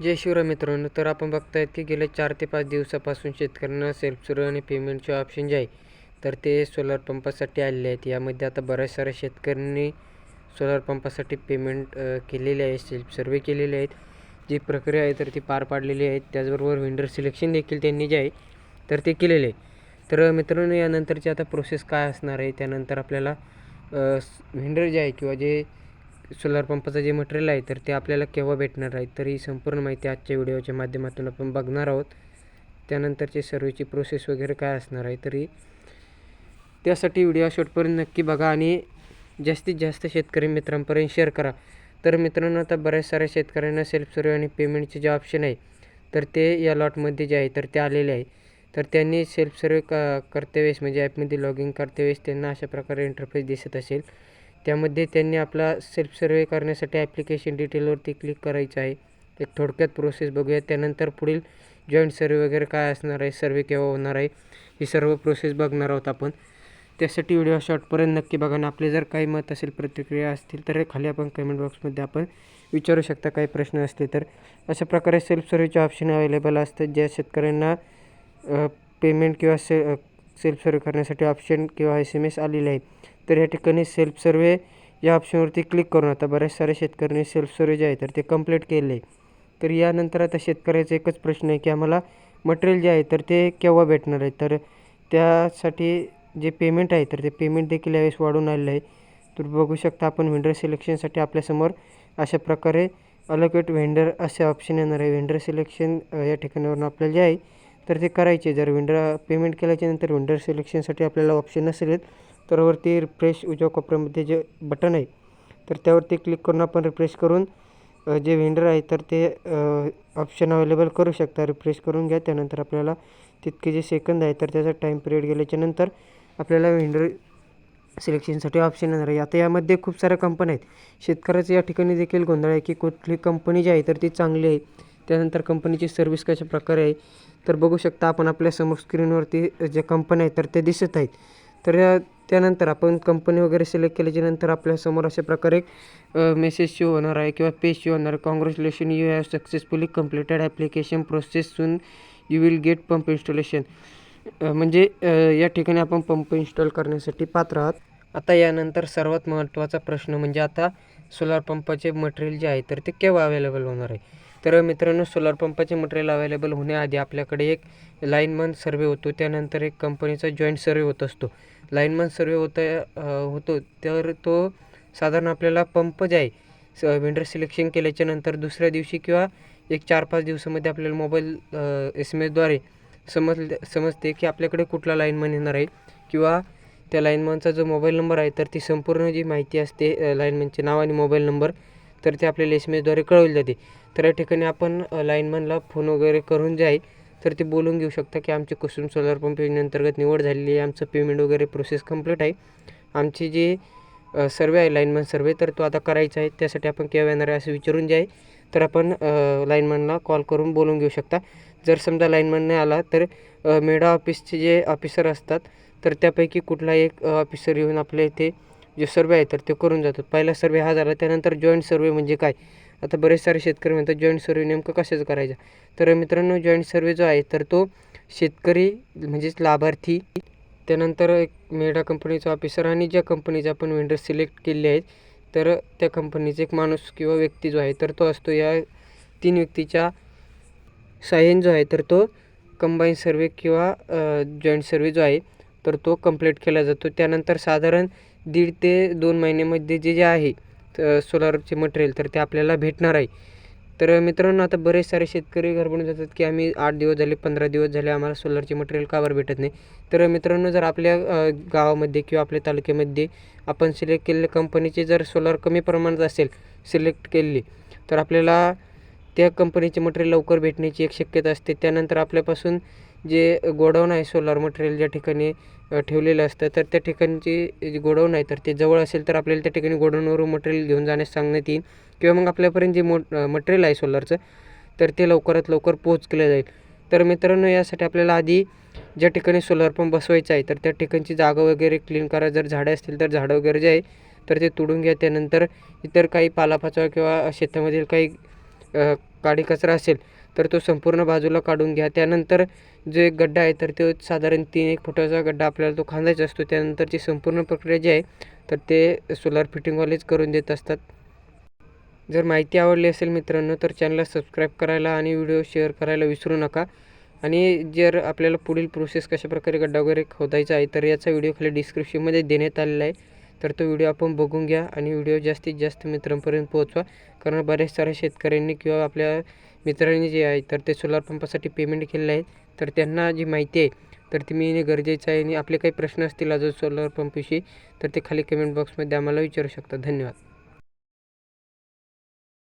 जय शिवराय मित्रांनो तर आपण बघतायत की गेल्या चार ते पाच दिवसापासून शेतकऱ्यांना सेल्फ सुरू आणि पेमेंटचे ऑप्शन जे आहे तर ते सोलर पंपासाठी आलेले आहेत. यामध्ये आता बऱ्याच साऱ्या शेतकऱ्यांनी सोलर पंपासाठी पेमेंट केलेले आहे सेल्फ सर्वे केलेले आहेत. जी प्रक्रिया आहे तर ती पार पाडलेली आहे. त्याचबरोबर विंडर सिलेक्शन देखील त्यांनी जे आहे तर ते केलेले आहे. तर मित्रांनो यानंतरची आता प्रोसेस काय असणार आहे? त्यानंतर आपल्याला व्हेंडर जे आहे किंवा जे सोलार पंपाचं जे मटेरियल आहे तर ते आपल्याला केव्हा भेटणार आहे तर ही संपूर्ण माहिती आजच्या व्हिडिओच्या माध्यमातून आपण बघणार आहोत. त्यानंतरची सर्वेची प्रोसेस वगैरे काय असणार आहे तरी त्यासाठी व्हिडिओ शेवटपर्यंत नक्की बघा आणि जास्तीत जास्त शेतकरी मित्रांपर्यंत शेअर करा. तर मित्रांनो आता बऱ्याच साऱ्या शेतकऱ्यांना सेल्फ सर्वे आणि पेमेंटचे जे ऑप्शन आहे तर ते या लॉटमध्ये जे आहे तर ते आलेले आहे. तर त्यांनी सेल्फ सर्वे क करतेवेळेस म्हणजे ॲपमध्ये लॉग इन करतेवेळेस त्यांना अशा प्रकारे इंटरफेस दिसत असेल. त्यामध्ये त्यांनी आपला सेल्फ सर्वे करण्यासाठी ॲप्लिकेशन डिटेलवरती क्लिक करायचं आहे. एक थोडक्यात प्रोसेस बघूया. त्यानंतर पुढील जॉईंट सर्वे वगैरे काय असणार आहे? सर्वे केव्हा होणार आहे? ही सर्व प्रोसेस बघणार आहोत आपण. त्यासाठी व्हिडिओ शॉर्टपर्यंत नक्की बघा आणि आपले जर काही मत असेल प्रतिक्रिया असतील तर खाली आपण कमेंट बॉक्समध्ये आपण विचारू शकता. काही प्रश्न असतील तर. अशा प्रकारे सेल्फ सर्वेचे ऑप्शन अवेलेबल असतात. ज्या शेतकऱ्यांना पेमेंट किंवा से सेल्फ सर्वे करण्यासाठी ऑप्शन किंवा एस एम एस आलेले आहे. तर या ठिकाणी सेल्फ सर्वे या ऑप्शनवरती क्लिक करून आता बऱ्याच साऱ्या शेतकऱ्यांनी सेल्फ सर्वे जे आहे तर ते कंप्लीट केले. तर यानंतर आता शेतकऱ्याचा एकच प्रश्न आहे की आम्हाला मटेरियल जे आहे तर ते केव्हा भेटणार आहे? तर त्यासाठी जे पेमेंट आहे तर ते पेमेंट देखील यावेळेस वाढून आलेलं आहे. तर बघू शकता आपण व्हेंडर सिलेक्शनसाठी आपल्यासमोर अशा प्रकारे अलोकेट व्हेंडर असे ऑप्शन येणार आहे. व्हेंडर सिलेक्शन या ठिकाणावरून आपल्याला जे आहे तर ते करायचे. जर विंडर पेमेंट केल्याच्यानंतर सिलेक्शनसाठी आपल्याला ऑप्शन नसेल तर वरती रिफ्रेश उजव्या कोपऱ्यामध्ये जे बटन आहे तर त्यावरती क्लिक करून आपण रिफ्रेश करून जे व्हेंडर आहे तर ते ऑप्शन अवेलेबल करू शकता. रिफ्रेश करून घ्या. त्यानंतर आपल्याला तितके जे सेकंद आहे तर त्याचा टाईम पिरियड गेल्याच्यानंतर आपल्याला व्हेंडर सिलेक्शनसाठी ऑप्शन येणार आहे. आता यामध्ये खूप साऱ्या कंपन्या आहेत. शेतकऱ्याचं या ठिकाणी देखील गोंधळ आहे की कुठली कंपनी जी आहे तर ती चांगली आहे. त्यानंतर कंपनीची सर्व्हिस कशा प्रकारे आहे तर बघू शकता आपण आपल्यासमोर स्क्रीनवरती ज्या कंपन्या आहेत तर ते दिसत आहेत. तर या त्यानंतर आपण कंपनी वगैरे सिलेक्ट केल्याच्यानंतर आपल्यासमोर अशा प्रकारे एक मेसेज शो होणार आहे किंवा पेज शो होणार. आहे congratulation you have successfully completed application process soon you will get pump installation म्हणजे या ठिकाणी आपण पंप इन्स्टॉल करण्यासाठी पात्र आहात. आता यानंतर सर्वात महत्त्वाचा प्रश्न म्हणजे आता सोलार पंपाचे मटेरियल जे आहे तर ते केव्हा अवेलेबल होणार आहे? तर मित्रांनो सोलार पंपाचे मटेरियल अवेलेबल होण्याआधी आपल्याकडे एक लाईनमन सर्वे होतो. त्यानंतर एक कंपनीचा जॉईंट सर्वे होत असतो. लाईनमन सर्वे होता होतो. तर तो साधारण आपल्याला पंप जे आहे स वेंडर सिलेक्शन केल्याच्यानंतर दुसऱ्या दिवशी किंवा एक चार पाच दिवसामध्ये आपल्याला मोबाईल एस एम एसद्वारे समजले समजते की आपल्याकडे कुठला लाईनमन येणार आहे किंवा त्या लाईनमनचा जो मोबाईल नंबर आहे तर ती संपूर्ण जी माहिती असते लाईनमनचे नाव आणि मोबाईल नंबर तर ते आपल्याला एस एम एसद्वारे कळवली जाते. तर या ठिकाणी आपण लाईनमनला फोन वगैरे करून जे आहे तर ते बोलून घेऊ शकता की आमची कुसुम सोलार पंप योजनेअंतर्गत निवड झालेली आहे. आमचं पेमेंट वगैरे प्रोसेस कंप्लीट आहे. आमची जी सर्वे आहे लाईनमन सर्वे तर तो आता करायचा आहे. त्यासाठी आपण केव्हा येणार आहे असं विचारून जे आहे तर आपण लाईनमनला कॉल करून बोलून घेऊ शकता. जर समजा लाईनमन नाही आला तर मेडा ऑफिसचे जे ऑफिसर असतात तर त्यापैकी कुठला एक ऑफिसर येऊन आपल्या इथे जे सर्वे आहे तर ते करून जातात पहिला सर्वे हा झाला. त्यानंतर जॉईंट सर्वे म्हणजे काय? आता बरेच सारे शेतकरी म्हणतात जॉईंट सर्वे नेमकं कशाचं करायचं? तर मित्रांनो जॉईंट सर्वे जो आहे तर तो शेतकरी म्हणजेच लाभार्थी त्यानंतर एक मेडा कंपनीचा ऑफिसर आणि ज्या कंपनीचा आपण वेंडर सिलेक्ट केले आहेत तर त्या कंपनीचा एक माणूस किंवा व्यक्ती जो आहे तर तो असतो या तीन व्यक्तीच्या साह्याने जो आहे तर तो कंबाईन सर्वे किंवा जॉईंट सर्वे जो आहे तर तो कंप्लीट केला जातो. त्यानंतर साधारण दीड ते दोन महिन्यामध्ये जे जे आहे सोलारचे मटेरियल तर ते आपल्याला भेटणार आहे. तर मित्रांनो आता बरेच सारे शेतकरी घरबडून जातात की आम्ही आठ दिवस झाले पंधरा दिवस झाले आम्हाला सोलारचे मटेरियल का बरं भेटत नाही? तर मित्रांनो जर आपल्या गावामध्ये किंवा आपल्या तालुक्यामध्ये आपण सिलेक्ट केलेल्या कंपनीचे जर सोलार कमी प्रमाणात असेल सिलेक्ट केलेली तर आपल्याला त्या कंपनीचे मटेरियल लवकर भेटण्याची एक शक्यता असते. त्यानंतर आपल्यापासून जे गोडाऊन आहे सोलार मटेरियल ज्या ठिकाणी ठेवलेलं असतं. तर त्या ठिकाणची गोडाऊन आहे तर ते जवळ असेल तर आपल्याला त्या ठिकाणी गोडाऊनवरून मटेरियल घेऊन जाण्यास सांगण्यात येईल. किंवा मग आपल्यापर्यंत जे मो मटेरियल आहे सोलरचं तर ते लवकरात लवकर पोच केलं जाईल. तर मित्रांनो यासाठी आपल्याला आधी ज्या ठिकाणी सोलर पंप बसवायचा आहे तर त्या ठिकाणची जागा वगैरे क्लीन करा. जर झाडं असतील तर झाडं वगैरे जे आहे तर ते तुडून घ्या. त्यानंतर इतर काही पालापाचोळा किंवा शेतामधील काही काडी कचरा असेल तर तो संपूर्ण बाजूला काढून घ्या. त्यानंतर जो एक गड्डा आहे तर तो साधारण तीन एक फुटाचा गड्डा आपल्याला तो खांदायचा असतो. त्यानंतरची संपूर्ण प्रक्रिया जी आहे तर ते सोलार फिटिंगवालेच करून देत असतात. जर माहिती आवडली असेल मित्रांनो तर चॅनलला सबस्क्राईब करायला आणि व्हिडिओ शेअर करायला विसरू नका. आणि जर आपल्याला पुढील प्रोसेस कशाप्रकारे गड्डा वगैरे खोदायचा आहे तर याचा व्हिडिओ खाली डिस्क्रिप्शनमध्ये देण्यात आलेला आहे. तर तो व्हिडिओ आपण बघून घ्या आणि व्हिडिओ जास्तीत जास्त मित्रांपर्यंत पोहोचवा. कारण बऱ्याच साऱ्या शेतकऱ्यांनी किंवा आपल्या मित्रांनी जे आहे तर ते सोलार पंपासाठी पेमेंट केलेलं आहे तर त्यांना जी माहिती आहे तर ती मिळणे गरजेचं आहे आणि आपले काही प्रश्न असतील अजून सोलार पंपविषयी तर ते खाली कमेंट बॉक्समध्ये आम्हाला विचारू शकता. धन्यवाद.